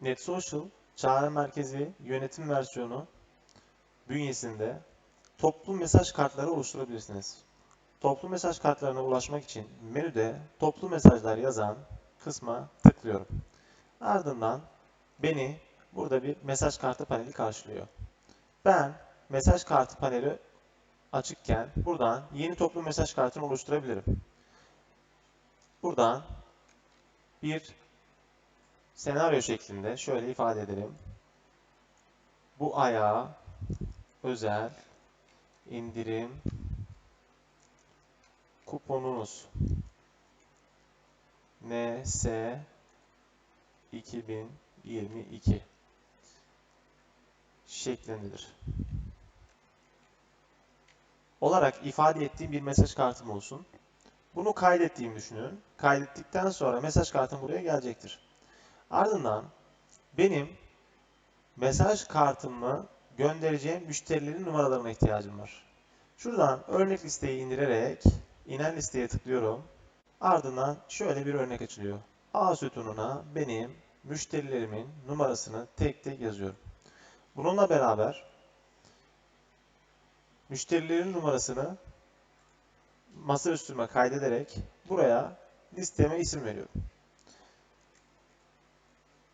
NetSocial çağrı merkezi yönetim versiyonu bünyesinde toplu mesaj kartları oluşturabilirsiniz. Toplu mesaj kartlarına ulaşmak için menüde toplu mesajlar yazan kısma tıklıyorum. Ardından beni burada bir mesaj kartı paneli karşılıyor. Ben mesaj kartı paneli açıkken buradan yeni toplu mesaj kartını oluşturabilirim. Buradan bir senaryo şeklinde şöyle ifade edelim. Bu aya özel indirim kuponunuz NS 2022 şeklindedir. Olarak ifade ettiğim bir mesaj kartım olsun. Bunu kaydettiğimi düşünün. Kaydettikten sonra mesaj kartım buraya gelecektir. Ardından benim mesaj kartımı göndereceğim müşterilerin numaralarına ihtiyacım var. Şuradan örnek listeyi indirerek inen listeye tıklıyorum. Ardından şöyle bir örnek açılıyor. A sütununa benim müşterilerimin numarasını tek tek yazıyorum. Bununla beraber müşterilerin numarasını masa üstüme kaydederek buraya listeme isim veriyorum.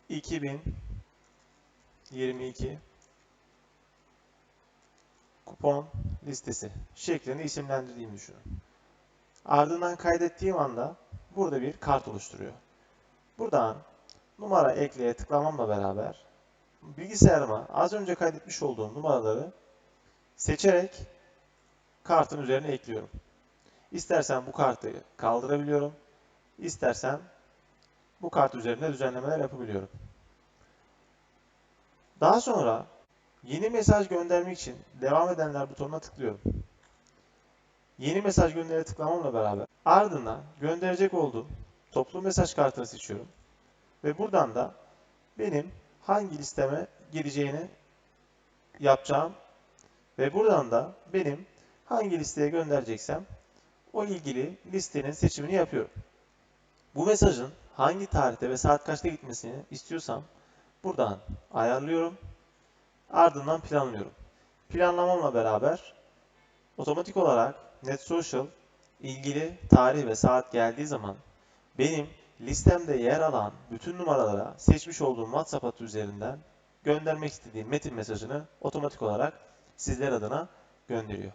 2022 kupon listesi şeklinde isimlendirdiğimi düşünün. Ardından kaydettiğim anda burada bir kart oluşturuyor. Buradan numara ekleye tıklamamla beraber bilgisayarıma az önce kaydetmiş olduğum numaraları seçerek kartın üzerine ekliyorum. İstersen bu kartı kaldırabiliyorum. İstersen bu kart üzerinde düzenlemeler yapabiliyorum. Daha sonra yeni mesaj göndermek için devam edenler butonuna tıklıyorum. Yeni mesaj göndere tıklamamla beraber ardından gönderecek olduğum toplu mesaj kartını seçiyorum. Ve buradan da benim hangi listeme gireceğini yapacağım ve buradan da benim hangi listeye göndereceksem o ilgili listenin seçimini yapıyorum. Bu mesajın hangi tarihte ve saat kaçta gitmesini istiyorsam buradan ayarlıyorum. Ardından planlıyorum. Planlamamla beraber otomatik olarak NetSocial ilgili tarih ve saat geldiği zaman benim listemde yer alan bütün numaralara seçmiş olduğum WhatsApp hattı üzerinden göndermek istediğim metin mesajını otomatik olarak sizler adına gönderiyor.